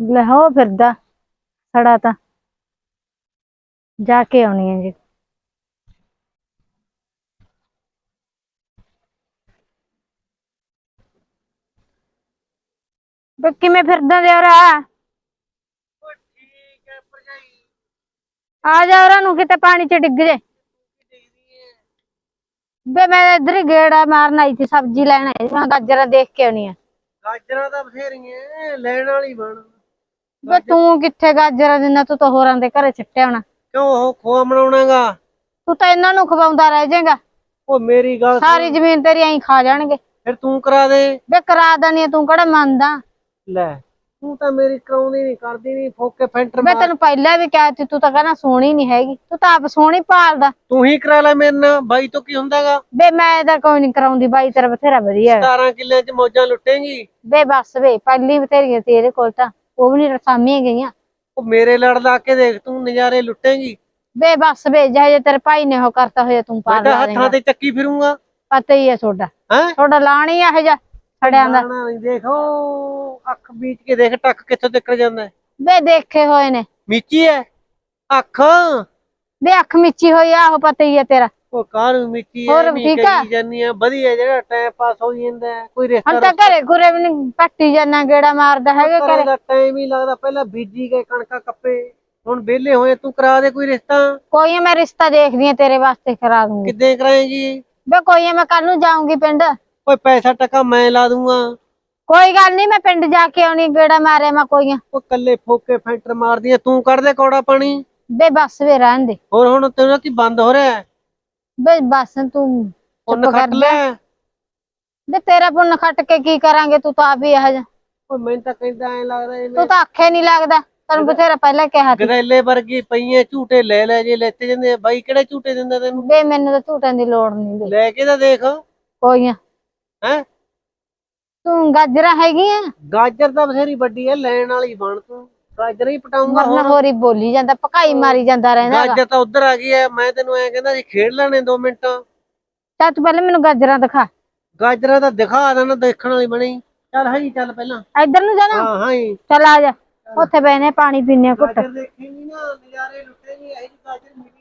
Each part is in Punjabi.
ਲੈ ਹੋ ਫਿਰਦਾ ਖੜਾ ਤਾਂ। ਜਾ ਕੇ ਆਉਣੀ ਹੈ ਜੀ। ਬੇ ਕਿਵੇਂ ਫਿਰਦਾ ਦਿਓਰਾ ਆ ਜਾ ਉਹਨਾਂ ਨੂੰ ਕਿਤੇ ਪਾਣੀ ਚ ਡਿੱਗ ਜੇ। ਬੇ ਮੈਂ ਇੱਧਰ ਹੀ ਗੇੜਾ ਮਾਰਨ ਆਈ ਸੀ ਸਬਜ਼ੀ ਲੈਣ ਆਈ ਸੀ। ਮੈਂ ਗਾਜਰਾਂ ਦੇਖ ਕੇ ਆਉਣੀ ਆ। ਗਾਜਰਾਂ ਤਾਂ ਬਥੇਰੀਆਂ ਲੈਣ ਵਾਲੀ ਬਣ। ਬੇ ਤੂੰ ਕਿੱਥੇ ਗਾਜਰਾਂ ਦਿੰਦਾ? ਤੂੰ ਤਾਂ ਹੋਰਾਂ ਦੇ ਘਰੇ ਛੱਟਿਆ ਹੋਣਾ। ਕਿਉਂ ਉਹ ਖੋਆ ਬਣਾਉਣਾਗਾ? ਤੂੰ ਤਾਂ ਇਹਨਾਂ ਨੂੰ ਖਵਾਉਂਦਾ ਰਹਿ ਜਾਏਗਾ। ਉਹ ਮੇਰੀ ਗੱਲ ਸੁਣ, ਸਾਰੀ ਜ਼ਮੀਨ ਤੇਰੀ ਐਂ ਖਾ ਜਾਣਗੇ। ਫਿਰ ਤੂੰ ਕਰਾ ਦੇ। ਬੇ ਕਰਾ ਦਣੀ ਤੂੰ ਕਿਹੜਾ ਮੰਨਦਾ? ਲੈ ਤੂੰ ਤਾਂ ਮੇਰੀ ਕਰਾਉਂਦੀ ਨਹੀਂ ਕਰਦੀ ਨਹੀਂ ਫੋਕੇ ਫੈਂਟਰ ਮਾਰ। ਤੈਨੂੰ ਪਹਿਲਾਂ ਵੀ ਕਿਹਾ ਸੀ ਤੂੰ ਤਾਂ ਕਹਿੰਦਾ ਸੋਹਣੀ ਨਹੀਂ ਹੈਗੀ। ਤੂੰ ਤਾਂ ਆਪ ਸੋਹਣੀ ਭਾਲਦਾ। ਤੂੰ ਹੀ ਕਰਾ ਲੈ ਮੇਰੇ ਨਾਲ ਬਾਈ ਤੋਂ ਕੀ ਹੁੰਦਾਗਾ? ਬੇ ਮੈਂ ਤਾਂ ਕੋਈ ਨਹੀਂ ਕਰਾਉਂਦੀ ਬਾਈ ਤੇਰਾ ਬਥੇਰਾ ਵਧੀਆ। ਹੈ। 17 ਕਿੱਲਿਆਂ 'ਚ ਮੌਜਾਂ ਲੁੱਟੇਂਗੀ। ਬੇ ਬਸ ਵੇ ਪਹਿਲੀ ਬਥੇਰੀਆਂ ਤੇਰੇ ਕੋਲ ਤਾਂ। ਉਹ ਵੀ ਨਹੀਂ ਰਸਾਮੀਆਂ ਗਈਆਂ। ਉਹ ਮੇਰੇ ਲੜ ਲਾ ਕੇ ਦੇਖ ਤੂੰ ਨਜ਼ਾਰੇ ਲੁੱਟੇਂਗੀ। ਬੇ ਬਸ ਵੇ ਜਿਹੇ ਤੇਰੇ ਭਾਈ ਨੇ ਉਹ ਕਰਤਾ ਹੋਇਆ ਤੂੰ ਪਾ ਮੈਂ ਤਾਂ ਲਾ ਹੱਥਾਂ ਤੇ ਚੱਕੀ ਫਿਰੂੰਗਾ। ਪਤਾ ਹੀ ਹੈ ਤੁਹਾਡਾ। ਹੈ? ਤੁਹਾਡਾ ਲਾਣੀ ਇਹ ਜਾ ਛੜਿਆਂ ਦਾ। ਦੇਖੋ ਅੱਖ ਬੀਚ ਕੇ ਦੇਖ ਟੱਕ ਕਿੱਥੋਂ ਤੱਕ ਜਾਂਦਾ। ਬੇ ਦੇਖੇ ਹੋਏ ਨੇ। ਮੀਚੀ ਹੈ ਅੱਖ। ਬੇ ਅੱਖ ਮਿੱਚੀ ਹੋਈ ਆ ਉਹ ਪਤਾ ਹੀ ਹੈ ਤੇਰਾ। ਉਹ ਕਾਹਨੂੰ ਮਿੱਚੀ ਹੋਰ ਹੈ ਨਹੀਂ ਠੀਕ ਆ? ਕਰੀ ਜਾਨੀ ਆ ਵਧੀਆ ਜਿਹੜਾ ਟਾਈਮ ਪਾਸ ਹੋ ਜਾਂਦਾ ਹੈ। ਕੋਈ ਰਿਸ਼ਤਾ ਹੁਣ ਤਾਂ ਘਰੇ ਘੁਰੇ ਵੀ ਨਹੀਂ ਪੱਟੀ ਜਾਨਾ ਗੇੜਾ ਮਾਰਦਾ ਹੈਗਾ ਘਰੇ ਘਰੇ। ਦਾ ਟਾਈਮ ਹੀ ਲੱਗਦਾ ਪਹਿਲਾਂ ਬੀਜੀ ਗਏ ਕਣਕਾਂ ਕੱਪੇ ਹੁਣ ਵਿਹਲੇ ਹੋਏ ਤੂੰ ਕਰਾ ਦੇ ਕੋਈ ਰਿਸ਼ਤਾ? ਕੋਈ ਨੀ, ਮੈਂ ਰਿਸ਼ਤਾ ਦੇਖਦੀ ਆ ਤੇਰੇ ਵਾਸਤੇ ਕਰਾ ਦੂੰਗੀ। ਕਿੱਦਾਂ ਕਰਾਏਗੀ ਬੇ ਕੋਈ ਨੀ, ਮੈਂ ਕੱਲ ਨੂੰ ਜਾਊਂਗੀ ਪਿੰਡ। ਓਏ ਪੈਸਾ ਟਕਾ ਮੈਂ ਲਾ ਦੂੰਗਾ। ਕੋਈ ਗੱਲ ਨਹੀਂ ਮੈਂ ਪਿੰਡ ਜਾ ਕੇ ਆਉਣੀ ਗੇੜਾ ਮਾਰਿਆ ਮੈਂ ਕੋਈ ਨੀ। ਉਹ ਕੱਲੇ ਫੋਕੇ ਫੈਂਟਰ ਮਾਰਦੀਆਂ ਤੂੰ ਕੱਢ ਦੇ ਕੌੜਾ ਪਾਣੀ। ਬੇ ਬਸ ਵੇ ਰਹਿਣ ਦੇ। ਹੋਰ ਹੁਣ ਤੇਰਾ ਕੀ ਬੰਦ ਹੋ ਰਿਹਾ ਹੈ ਬੇ ਬਸ ਤੂੰ ਚੁੱਪ ਖੱਟ ਲੈ। ਬੇ ਤੇਰਾ ਪੁੰਨ ਖੱਟ ਕੇ ਕੀ ਕਰਾਂਗੇ? ਤੂੰ ਤਾਂ ਆਪ ਹੀ ਇਹ ਜਾ ਓਏ ਮੈਨੂੰ ਤਾਂ ਕਹਿੰਦਾ ਐ ਲੱਗਦਾ ਤੂੰ ਇਹਨੇ। ਤਾਂ ਆਖੇ ਨਹੀਂ ਲੱਗਦਾ। ਤੈਨੂੰ ਬਥੇਰਾ ਪਹਿਲਾਂ ਕਿਹਾ ਸੀ। ਗਰੇਲੇ ਵਰਗੀ ਪਈਆਂ ਝੂਟੇ ਲੈ ਲੈ ਜੇ ਲੈਤੇ ਜਾਂਦੇ ਆ। ਬਾਈ ਕਿਹੜੇ ਝੂਟੇ ਦਿੰਦਾ ਤੈਨੂੰ? ਬੇ ਮੈਨੂੰ ਤਾਂ ਝੂਟਣ ਦੀ ਲੋੜ ਨਹੀਂ ਬੇ ਲੈ ਕੇ ਤਾਂ ਦੇਖ। ਕੋਈ ਨਾ। ਹੈ? ਤੂੰ ਗਾਜਰਾਂ ਹੈਗੀਆਂ? ਗਾਜਰ ਤਾਂ ਬਥੇਰੀ ਵੱਡੀ ਐ ਲੈਣ ਵਾਲੀ ਬਣ ਤੂੰ। ਗਾਜਰ ਹੀ ਪਟਾਉਂਗਾ ਮਰਨਾ ਹੋਰੀ। ਬੋਲੀ ਜਾਂਦਾ ਪਕਾਈ ਮਾਰੀ ਜਾਂਦਾ ਰਹਿੰਦਾ ਹੈਗਾ। ਗਾਜਰ ਤਾਂ ਉਧਰ ਆ ਗਈ ਐ ਮੈਂ ਤੈਨੂੰ ਐ ਕਹਿੰਦਾ ਸੀ ਖੇਡ ਲੈਣੇ 2 ਮਿੰਟ। ਚੱਲ ਤੂੰ ਪਹਿਲਾਂ ਮੈਨੂੰ ਗਾਜਰਾਂ ਦਿਖਾ। ਗਾਜਰਾਂ ਤਾਂ ਦਿਖਾ ਦੇਣਾ ਦੇਖਣ ਵਾਲੀ ਬਣੀ। ਚੱਲ ਹਾਂ ਚੱਲ ਪਹਿਲਾਂ। ਇੱਧਰ ਨੂੰ ਜਾਣਾ? ਹਾਂ ਹਾਂ ਚੱਲ ਆ ਜਾ ਉੱਥੇ ਬੈਨੇ ਪਾਣੀ ਪੀਨੇ ਘੁੱਟ। ਗਾਜਰ ਦੇਖੇਂਗੀ ਨਾ ਨਜ਼ਾਰੇ ਲੁੱਟੇਂਗੀ ਇਹ ਗਾਜਰ ਮਿਲੀ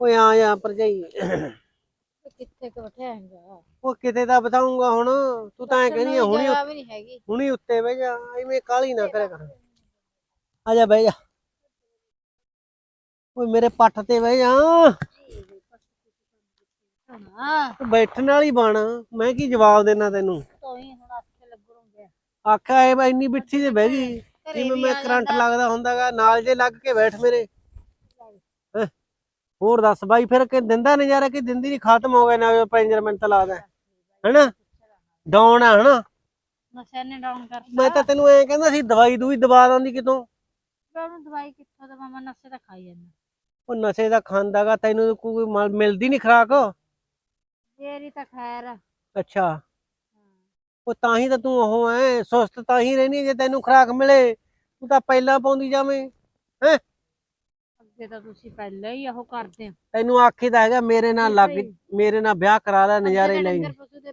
ਓਏ ਆ ਜਾ ਭਰਜਾਈ। ਕਿੱਥੇ ਕੁ ਬੈਠਿਆਂਗਾ ਉਹ ਕਿਤੇ ਦਾ ਬਤਾਉਂਗਾ ਹੁਣ ਤੂੰ ਤਾਂ ਐ ਕਹਿੰਦੀ ਆ ਹੁਣੀ ਜਗ੍ਹਾ ਵੀ ਨਹੀਂ ਹੈਗੀ। ਹੁਣੀ ਉੱਤੇ ਬਹਿ ਜਾ ਐਵੇਂ ਕਾਲੀ ਨਾ ਕਰਿਆ ਕਰ। ਆ ਜਾ ਬਹਿ ਜਾ। ਓਏ ਮੇਰੇ ਪੱਠ ਤੇ ਬਹਿ ਜਾ। ਹਾਂ। ਤੂੰ ਬੈਠਣ ਵਾਲੀ ਬਣ। ਮੈਂ ਕੀ ਜਵਾਬ ਦੇਣਾ ਤੈਨੂੰ? ਤੋਂ ਹੀ ਹੁਣ ਆਖੇ ਲੱਗਣਗੇ ਇਹ ਬਈ ਇੰਨੀ ਬਿੱਠੀ ਤੇ ਬਹਿ ਗਈ ਜਿਵੇਂ ਮੈਂ ਕਰੰਟ ਲੱਗਦਾ ਹੁੰਦਾਗਾ ਨਾਲ ਜੇ ਲੱਗ ਕੇ ਬੈਠ ਮੇਰੇ। ਹੋਰ ਦੱਸ ਬਾਈ ਫਿਰ ਕਿ ਦਿੰਦਾ ਨਜ਼ਾਰਾ ਕਿ ਦਿੰਦੀ ਨਹੀਂ ਖਤਮ ਹੋ ਗਿਆ ਨਾ ਪੈਂਜਰ ਮਿੰਟ ਤਾਂ ਲੱਗਦਾ। ਹੈਨਾ? ਡਾਉਣ ਆ ਹਨਾ? ਨਸ਼ੇ ਨੇ ਡਾਊਨ ਕਰਤਾ। ਮੈਂ ਤਾਂ ਤੈਨੂੰ ਐਂ ਕਹਿੰਦਾ ਸੀ ਦਵਾਈ ਦੂਈ ਦਵਾ ਦਾਂਦੀ ਕਿਤੋਂ? ਉਹਨੂੰ ਦਵਾਈ ਕਿੱਥੋਂ ਦਵਾਂ? ਮੈਂ ਨਸ਼ੇ ਤਾਂ ਖਾਈ ਜਾਂਦਾ। ਉਹ ਨਸ਼ੇ ਦਾ ਖਾਂਦਾਗਾ ਤੈਨੂੰ ਕੋਈ ਮਲ- ਮਿਲਦੀ ਨਹੀਂ ਖਰਾਕ? ਤੇਰੀ ਤਾਂ ਖੈਰ ਆ। ਅੱਛਾ। ਉਹ ਤਾਂ ਹੀ ਤਾਂ ਤੂੰ ਉਹ ਐ ਸੁਸਤ ਤਾਂ ਹੀ ਰਹਿਣੀ ਜੇ ਤੈਨੂੰ ਖਰਾਕ ਮਿਲੇ ਤੂੰ ਤਾਂ ਪਹਿਲਾਂ ਪਾਉਂਦੀ ਜਾਵੇਂ ਅੱਗੇ ਤਾਂ ਤੁਸੀਂ ਪਹਿਲਾਂ ਹੀ ਉਹ ਕਰਦੇ ਹੋ। ਤੈਨੂੰ ਆਖੀ ਤਾਂ ਹੈਗਾ ਮੇਰੇ ਨਾਲ ਲੱਗ। ਮੇਰੇ ਨਾਲ ਵਿਆਹ ਕਰਾ ਲੈ ਨਜ਼ਾਰੇ ਲਈ ਪਸ਼ੂ ਦੇ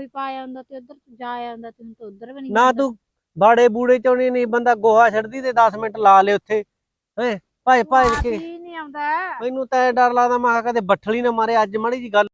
ਵੀ ਪਾਇਆ ਹੁੰਦਾ ਤੇ ਉਧਰ ਜਾ ਆਉਂਦਾ ਤੂੰ ਤਾਂ ਉਧਰ ਵੀ ਨਹੀਂ ਨਾ ਤੂੰ ਬਾੜੇ ਬੂੜੇ ਚੋਣੀ ਨਹੀਂ ਬੰਦਾ ਗੋਹਾ ਛੱਡਦੀ ਤੇ 10 ਮਿੰਟ ਲਾ ਲੇ ਉੱਥੇ। ਹੈ ਭਾਈ ਭਾਈ ਕੇ ਨਹੀਂ ਆਉਂਦਾ। ਮੈਨੂੰ ਤਾਂ ਐਂ ਡਰ ਲੱਗਦਾ ਮੈਂ ਕਿਹਾ ਕਦੇ ਬੱਠਲੀ ਨਾ ਮਾਰੇ ਅੱਜ ਮਾੜੀ ਜੀ ਗੱਲ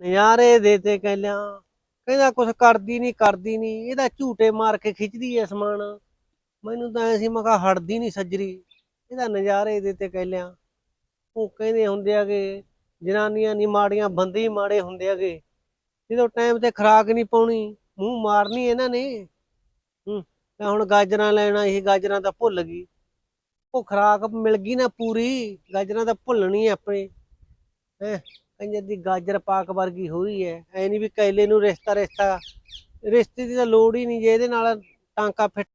ਨਜ਼ਾਰੇ ਦੇ ਤੇ ਕਹਿਲਿਆ ਕਹਿੰਦਾ ਕੁਛ ਕਰਦੀ ਨਹੀਂ ਕਰਦੀ ਨਹੀਂ ਇਹਦਾ ਝੂਟੇ ਮਾਰ ਕੇ ਖਿੱਚਦੀ ਐ ਸਮਾਨ। ਮੈਨੂੰ ਤਾਂ ਐ ਸੀ, ਮੈਂ ਕਿਹਾ ਹਟਦੀ ਨਹੀਂ ਸੱਜਰੀ। ਇਹਦਾ ਨਜ਼ਾਰੇ ਦੇ ਤੇ ਕਹਿਲਿਆ ਉਹ ਕਹਿੰਦੇ ਹੁੰਦੇ ਆਗੇ ਜਨਾਨੀਆਂ ਨਹੀਂ ਮਾੜੀਆਂ, ਬੰਦੇ ਹੀ ਮਾੜੇ ਹੁੰਦੇ ਆਗੇ ਜਦੋਂ ਟਾਈਮ ਤੇ ਖਰਾਕ ਨਹੀਂ ਪਾਉਣੀ, ਮੂੰਹ ਮਾਰਨੀ ਇਹਨਾਂ ਨੇ। ਹੂੰ, ਮੈਂ ਹੁਣ ਗਾਜਰਾਂ ਲੈਣਾ, ਇਹ ਗਾਜਰਾਂ ਤਾਂ ਭੁੱਲ ਗਈ। ਉਹ ਖਰਾਕ ਮਿਲ ਗਈ ਨਾ ਪੂਰੀ, ਗਾਜਰਾਂ ਤਾਂ ਭੁੱਲਣੀ ਆਪਣੇ। ਹੈ ਕੰਜਰ ਦੀ ਗਾਜਰ ਪਾਕ ਵਰਗੀ ਹੋ ਰਹੀ ਹੈ ਐ ਨਹੀਂ ਵੀ ਕੈਲੇ ਨੂੰ ਰਿਸ਼ਤਾ ਰਿਸ਼ਤਾ ਰਿਸ਼ਤੇ ਦੀ ਤਾਂ ਲੋੜ ਹੀ ਨਹੀਂ ਜੇ ਇਹਦੇ ਨਾਲ ਟਾਂਕਾ ਫਿੱਟ